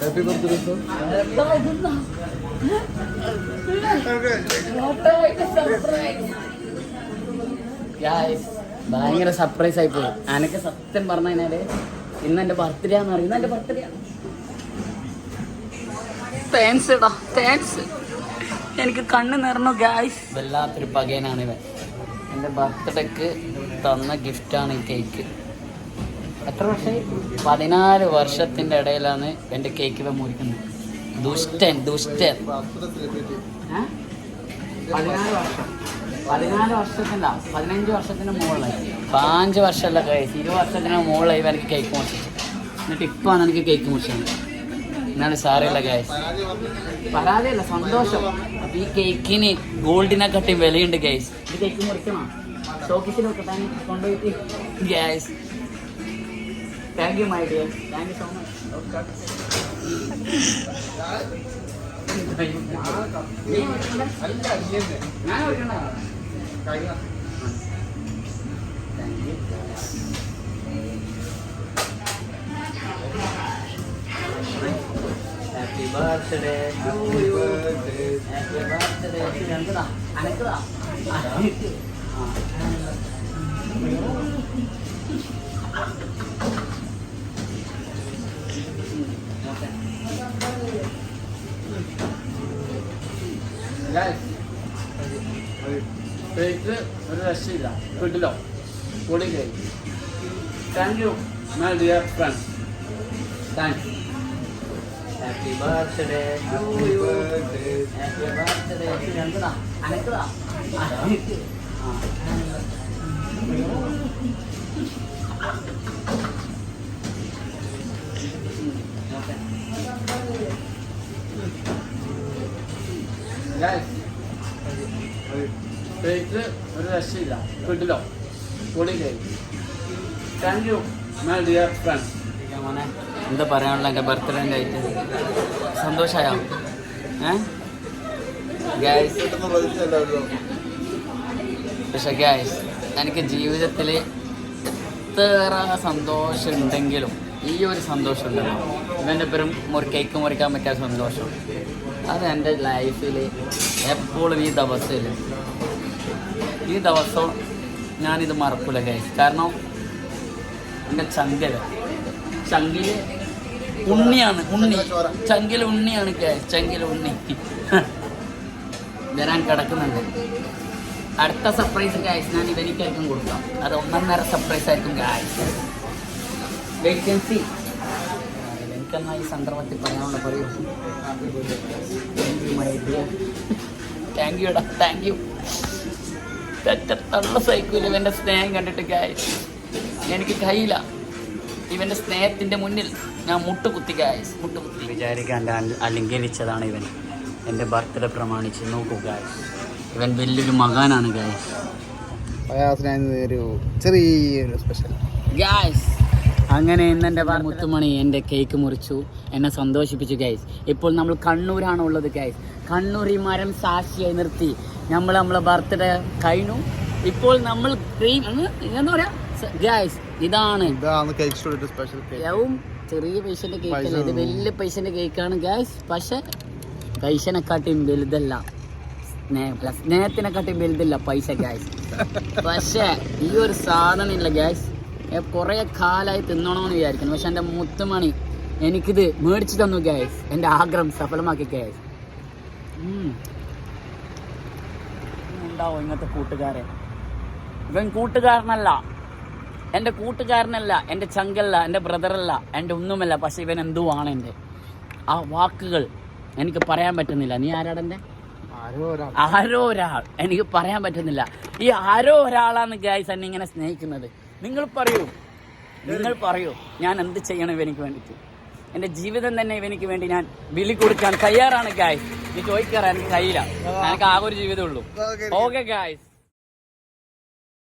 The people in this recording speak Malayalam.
ഹാപ്പി ബർത്ത്ഡേ സർ Guys, ഭയങ്കര സർപ്രൈസ് ആയി പോയി. അനക്ക് സത്യം പറഞ്ഞു കഴിഞ്ഞാൽ ഇന്ന് എന്റെ ബർത്ത്ഡേ ആണെന്ന് ഇന്ന് എന്റെ ബർത്ത്ഡേ ആണ്. താങ്ക്സ് എടാ താങ്ക്സ് എനിക്ക് കണ്ണു നിറഞ്ഞു ഗായ്സ് വല്ലാത്തൊരു പകയനാണ് ഇവൻ. എന്റെ ബർത്ത്ഡേക്ക് തന്ന ഗിഫ്റ്റാണ് ഈ കേക്ക് എത്ര വർഷമായി? പതിനാല് വർഷത്തിന്റെ ഇടയിലാണ് എന്റെ കേക്ക് മുറിക്കുന്നത്. ദുഷ്ടൻ ദുഷ്ടൻ? പതിനാല് വർഷം. പതിനാല് വർഷത്തിന്റെ പതിനഞ്ച് വർഷത്തിന് മുകളിലായി. പാഞ്ച് വർഷമല്ല കഴിച്ച് ഇരുപത് വർഷത്തിന് മുകളിലായി എനിക്ക് കേക്ക് മുറിച്ചത്. എന്നിട്ട് ഇപ്പാണ് എനിക്ക് കേക്ക് മുറിച്ചത്. എന്നാണ് സാറില്ല ഗൈസ് പരാതിയല്ല സന്തോഷം. അപ്പൊ ഈ കേക്കിന് ഗോൾഡിനെ കട്ടി വിലയുണ്ട് ഗൈസ് ഇത് കേക്ക് മുറിക്കണോ? ഷോക്കിസിൽ വെക്കട്ടെ കൊണ്ടുപോയിട്ട് guys thank you my dear thank you so much ഞാൻ you happy birthday to you happy birthday അനക്കതാ അനക്കതാ കേക്ക് ഒരു രക്ഷയില്ല വീട്ടിലോ പൊടി കഴിക്കും thank you my dear friend thank you happy birthday to you happy birthday അനക്കതാ അനക്കതാ ഒരു രക്ഷയില്ല. വീട്ടിലോ thank you my dear friend മോനെ എന്താ പറയാനുള്ള എന്റെ ബർത്ത്ഡേ ആയിട്ട് സന്തോഷമായോ പക്ഷെ ഗായ്സ് എനിക്ക് ജീവിതത്തിൽ എത്ര സന്തോഷം ഉണ്ടെങ്കിലും ഈ ഒരു സന്തോഷം ഉണ്ടല്ലോ ഇവന്റെ പേരും കേക്ക് മുറിക്കാൻ പറ്റാത്ത സന്തോഷം. അത് എന്റെ ലൈഫിൽ എപ്പോഴും ഈ ദിവസത്തിൽ ഈ ദിവസം ഞാനിത് മറക്കൂല ഗൈസ് കാരണം എന്റെ ചങ്കല ചങ്കിൽ ഉണ്ണിയാണ് ഉണ്ണി. ചങ്കിൽ ഉണ്ണിയാണ് ഗൈസ് ചങ്കിൽ ഉണ്ണി. വരാൻ കിടക്കുന്നുണ്ട്. അടുത്ത സർപ്രൈസ് ഗായ്സ് ഞാൻ ഇവനിക്കായിരിക്കും കൊടുക്കാം. അത് ഒന്നൊന്നര സർപ്രൈസ് ആയിരിക്കും ഗായ്സ് വേക്കൻസി എനിക്കെന്നാ ഈ സന്ദർഭത്തിൽ പറയാനുള്ള പറയൂ. Thank you my dear thank you എടാ താങ്ക് യു തള്ള സൈക്കിൾ ഇവന്റെ സ്നേഹം കണ്ടിട്ട് കായി എനിക്ക് കയ്യില്ല ഇവന്റെ സ്നേഹത്തിന്റെ മുന്നിൽ ഞാൻ മുട്ടുകുത്തി ഗായ്സ് മുട്ടുകുത്തി. വിചാരിക്കാൻ അലങ്കരിച്ചതാണ് ഇവൻ. എന്റെ ബർത്ത്ഡേ പ്രമാണിച്ച് നോക്കൂ കായ് ഇവൻ വലിയൊരു മകാനാണ് ഒരു ചെറിയൊരു സ്പെഷ്യൽ ഗായ്സ് അങ്ങനെ എന്നെ മുത്തുമണി എന്റെ കേക്ക് മുറിച്ചു. എന്നെ സന്തോഷിപ്പിച്ചു ഗൈസ് ഇപ്പോൾ നമ്മൾ കണ്ണൂരാണ് ഉള്ളത് ഗൈസ് കണ്ണൂർ ഈ മരം സാക്ഷിയായി നിർത്തി. നമ്മൾ നമ്മളെ ബർത്ത്ഡേ കഴിഞ്ഞു. ഇപ്പോൾ നമ്മൾ ക്രീം എന്താ പറയാ. ഗായ്സ് ഇതാണ്. ചെറിയ പൈസന്റെ കേക്ക് അല്ല? ഇത് വലിയ പൈസന്റെ കേക്കാണ് ഗായ്സ് പക്ഷെ പൈസനെക്കാട്ടിയും വലുതല്ല. സ്നേഹത്തിനെക്കാട്ടിയും വലുതല്ല പൈസ ഗായ്സ് പക്ഷെ ഈ ഒരു സാധനം ഇല്ല ഗായ്സ് കുറെ കാലമായി തിന്നണമെന്ന് വിചാരിക്കുന്നു. പക്ഷെ എന്റെ മുത്തുമണി എനിക്കിത് മേടിച്ചു തന്നു ഗ്യാസ് എന്റെ ആഗ്രഹം സഫലമാക്കി ഗ്യാസ് ഉണ്ടാവും ഇങ്ങനത്തെ കൂട്ടുകാരെ? ഇവൻ കൂട്ടുകാരനല്ല. എന്റെ കൂട്ടുകാരനല്ല എന്റെ ചങ്കല്ല എന്റെ ബ്രദറല്ല എന്റെ ഒന്നുമല്ല. പക്ഷെ ഇവൻ എന്തുവാണ് എന്റെ? ആ വാക്കുകൾ എനിക്ക് പറയാൻ പറ്റുന്നില്ല. നീ ആരാടെന്റെ ആരോ ഒരാൾ. എനിക്ക് പറയാൻ പറ്റുന്നില്ല. ഈ ആരോ ഒരാളാണ് ഗായ്സ് എന്നെ ഇങ്ങനെ സ്നേഹിക്കുന്നത്. നിങ്ങൾ പറയൂ. നിങ്ങൾ പറയൂ. ഞാൻ എന്ത് ചെയ്യണം ഇവനിക്ക് വേണ്ടിയിട്ട്? എന്റെ ജീവിതം തന്നെ ഇവനിക്ക് വേണ്ടി ഞാൻ വിളി കൊടുക്കാൻ തയ്യാറാണ് ഗായ്സ് ഇത് ചോദിക്കാറ് എനിക്ക് കഴിയില്ല എനിക്ക് ആ ഒരു ജീവിതമുള്ളൂ ഓക്കെ ഗായ്സ്